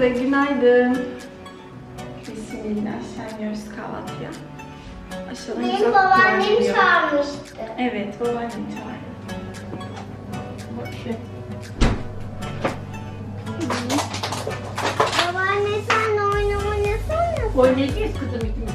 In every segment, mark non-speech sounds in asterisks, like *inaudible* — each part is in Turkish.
Herkese günaydın. Bismillah iniyoruz kahvaltıya. Aşağıdan Benim babaannem çağırmıştı. Evet, babaannem çağırdı. Bakayım. Babaanne sen de oyun oynasana. Oynayacağız kızım ikimiz.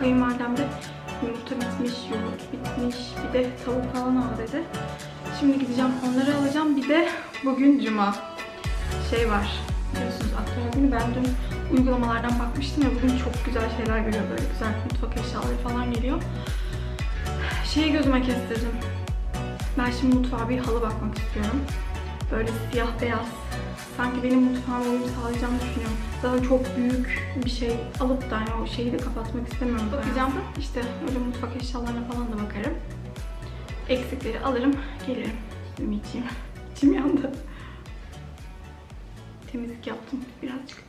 De yumurta bitmiş, yoğurt bitmiş, bir de tavuk falan al dedi. Şimdi gideceğim onları alacağım. Bir de bugün cuma. Şey var. Biliyorsunuz aktüel günü ben dün uygulamalardan bakmıştım ya bugün çok güzel şeyler geliyor böyle güzel mutfak eşyaları falan geliyor. Şeyi gözüme kestirdim. Ben şimdi mutfağa bir halı bakmak istiyorum. Böyle siyah beyaz. Sanki benim mutfağıma uyum sağlayacağını düşünüyorum. Zaten çok büyük bir şey alıp da yani o şeyi de kapatmak istemiyorum. Bakacağım. İşte öyle mutfak eşyalarına falan da bakarım. Eksikleri alırım, gelirim. Ümitciğim. *laughs* İçim yandı. Temizlik yaptım birazcık.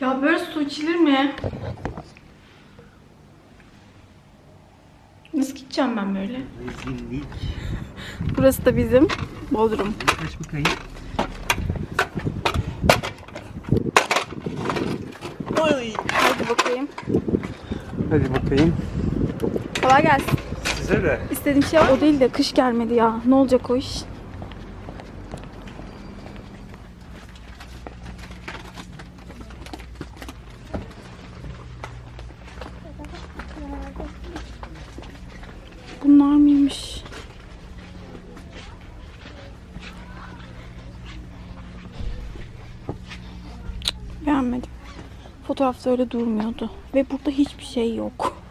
Ya böyle su içilir mi? Nasıl gideceğim ben böyle? Rezillik. Burası da bizim Bodrum. Kaç bakayım. Oy. Hadi bakayım. Hadi bakayım. Kolay gelsin. Size de. İstediğim şey o değil de kış gelmedi ya. Ne olacak o iş? Beğenmedim. Fotoğrafta öyle durmuyordu. Ve burada hiçbir şey yok.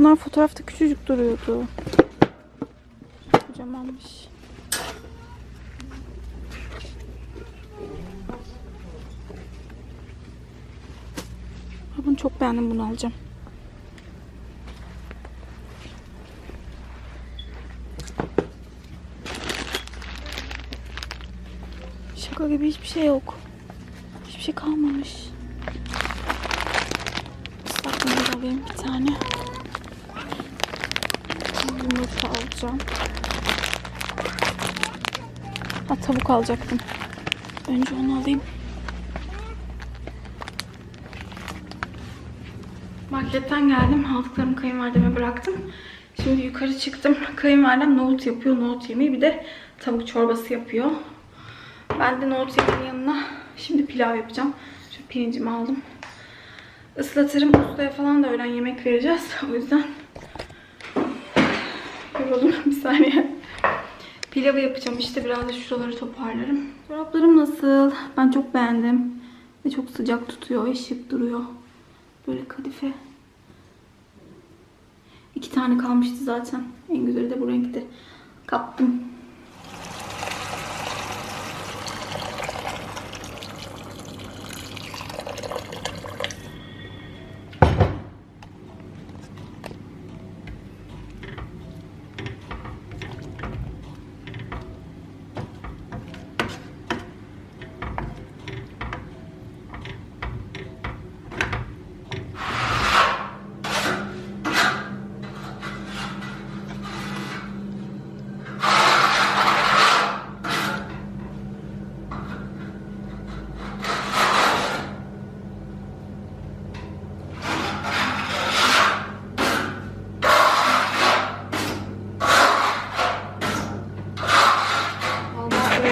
Bunlar fotoğrafta küçücük duruyordu. Kocamanmış. Bunu çok beğendim bunu alacağım. Şaka gibi hiçbir şey yok. Hiçbir şey kalmamış. Islak mendil alayım bir tane. Yumurta alacağım. Ha tavuk alacaktım. Önce onu alayım. Marketten geldim. Aldıklarımı kayınvalideme bıraktım. Şimdi yukarı çıktım. Kayınvalidem nohut yapıyor. Nohut yemeği bir de tavuk çorbası yapıyor. Ben de nohut yemeğinin yanına şimdi pilav yapacağım. Şu pirincimi aldım. Islatırım. Ustaya falan da öğlen yemek vereceğiz. *laughs* O yüzden yoruldum bir saniye. Pilavı yapacağım. İşte biraz da şuraları toparlarım. Çoraplarım nasıl? Ben çok beğendim. Ve çok sıcak tutuyor. Şık duruyor. Böyle kadife. İki tane kalmıştı zaten. En güzeli de bu renkti. Kaptım.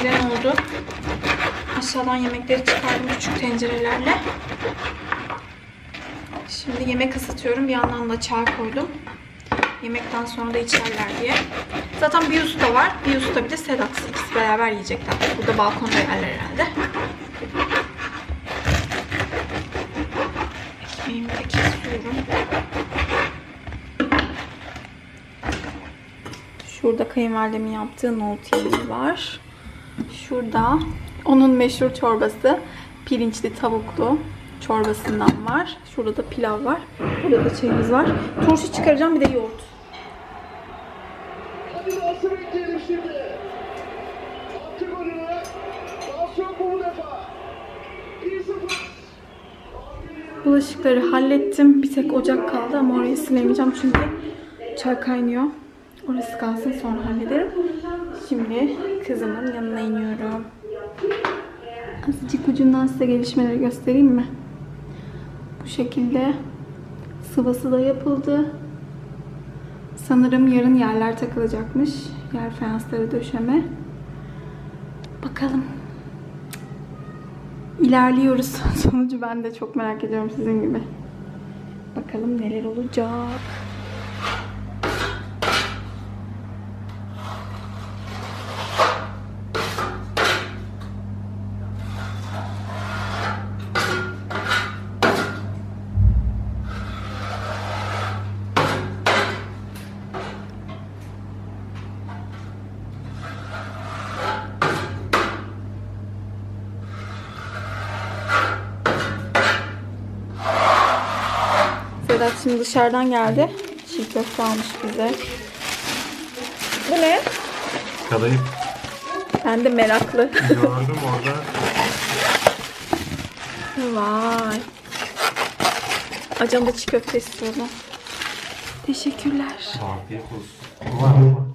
Öğlen oldu. Aşağıdan yemekleri çıkardım küçük tencerelerle. Şimdi yemek ısıtıyorum. Bir yandan da çay koydum. Yemekten sonra da içerler diye. Zaten bir usta var. Bir usta bir de Sedat. İkisi beraber yiyecekler. Burada balkonda yerler herhalde. Ekmeğimi de kesiyorum. Şurada kayınvalidemin yaptığı nohut yemeği var. Şurada onun meşhur çorbası. Pirinçli tavuklu çorbasından var. Şurada da pilav var. Burada da çayımız var. Turşu çıkaracağım bir de yoğurt. Hadi nasıl bekleyelim şimdi? Attı golünü. Pas yok bu defa. 1-0. Bulaşıkları hallettim. Bir tek ocak kaldı ama orayı silemeyeceğim çünkü çay kaynıyor. Orası kalsın sonra hallederim. Şimdi kızımın yanına iniyorum. Azıcık ucundan size gelişmeleri göstereyim mi? Bu şekilde sıvası da yapıldı. Sanırım yarın yerler takılacakmış. Yer fayansları döşeme. Bakalım. İlerliyoruz. *laughs* Sonucu ben de çok merak ediyorum sizin gibi. Bakalım neler olacak. Sedat şimdi dışarıdan geldi. Çiğ köfte almış bize. Bu ne? Kadayıf Ben de meraklı. gördüm orada. Vay. Acam da çiğ köfte istiyordu. Teşekkürler. Afiyet olsun. Var mı?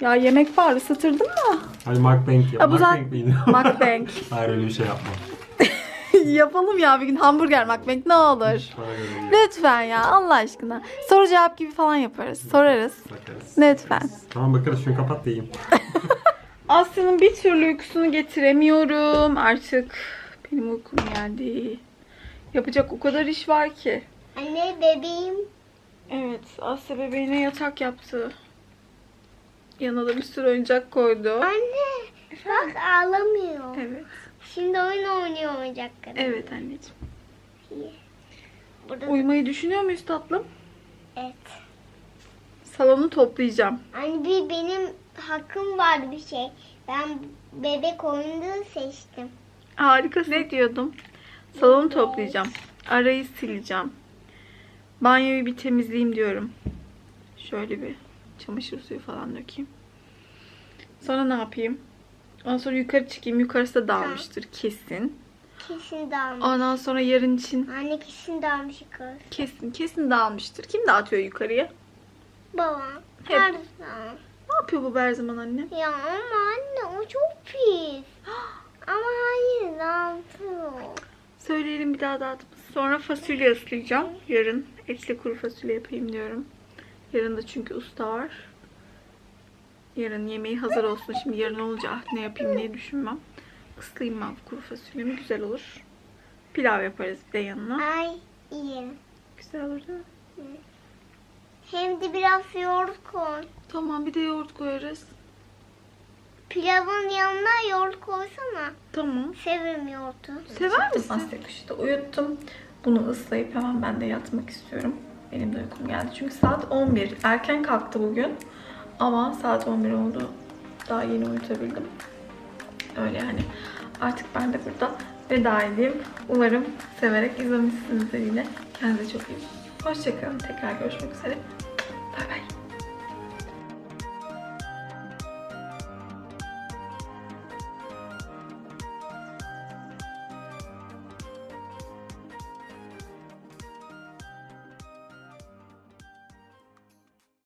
Ya yemek var ısıtırdın mı? Hadi mukbang yap. Ha, bu zaten-? Mukbang. *laughs* Hayır öyle bir şey yapma. Yapalım ya bir gün hamburger mukbang ne olur. Lütfen ya Allah aşkına. Soru cevap gibi falan yaparız. Sorarız. Bakarız. Lütfen. Tamam bakarız şunu kapat da yiyeyim. *laughs* Asya'nın bir türlü uykusunu getiremiyorum. Artık benim uykum geldi. Yapacak o kadar iş var ki. Anne bebeğim. Evet, Asya bebeğine yatak yaptı. Yanına da bir sürü oyuncak koydu. Anne bak ağlamıyor. Evet, Şimdi oyun oynuyor oyuncakları. evet anneciğim. Burada Uyumayı düşünüyor muyuz tatlım? evet. Salonu toplayacağım. Anne bir benim hakkım var bir şey. Ben bebek oyunu seçtim. Harikasın. Ne diyordum? Salonu toplayacağım. Arayı sileceğim. Banyoyu bir temizleyeyim diyorum. Şöyle bir çamaşır suyu falan dökeyim. Sonra ne yapayım? Ondan sonra yukarı çıkayım. Yukarısı da dağılmıştır kesin. Kesin dağılmış. Ondan sonra yarın için Anne kesin dağılmış kız. kesin kesin dağılmıştır. Kim dağıtıyor yukarıya? Babam. Hep. Her zaman. Ne yapıyor bu her zaman anne? Ya ama anne o çok pis. *gasps* ama hayır dağıtıyor. Söyleyelim bir daha dağıtmasın. Sonra fasulye ıslayacağım. Yarın etli kuru fasulye yapayım diyorum. Yarın da çünkü usta var. Yarın yemeği hazır olsun. Şimdi yarın olunca ah ne yapayım diye düşünmem. Islayayım ben kuru fasulyemi güzel olur. Pilav yaparız bir de yanına. Ay iyi. Güzel olur değil mi? Hem de biraz yoğurt koy. Tamam bir de yoğurt koyarız. Pilavın yanına yoğurt koysana. Tamam. Severim yoğurtu. Sever misin? Asya kuşu da uyuttum. Bunu ıslayıp hemen ben de yatmak istiyorum. Benim de uykum geldi. Çünkü saat 11. Erken kalktı bugün. Ama saat 11 oldu. Daha yeni uyutabildim. Öyle yani. Artık ben de burada veda edeyim. Umarım severek izlemişsinizdir yine. Kendinize çok iyi. Hoşçakalın. Tekrar görüşmek üzere.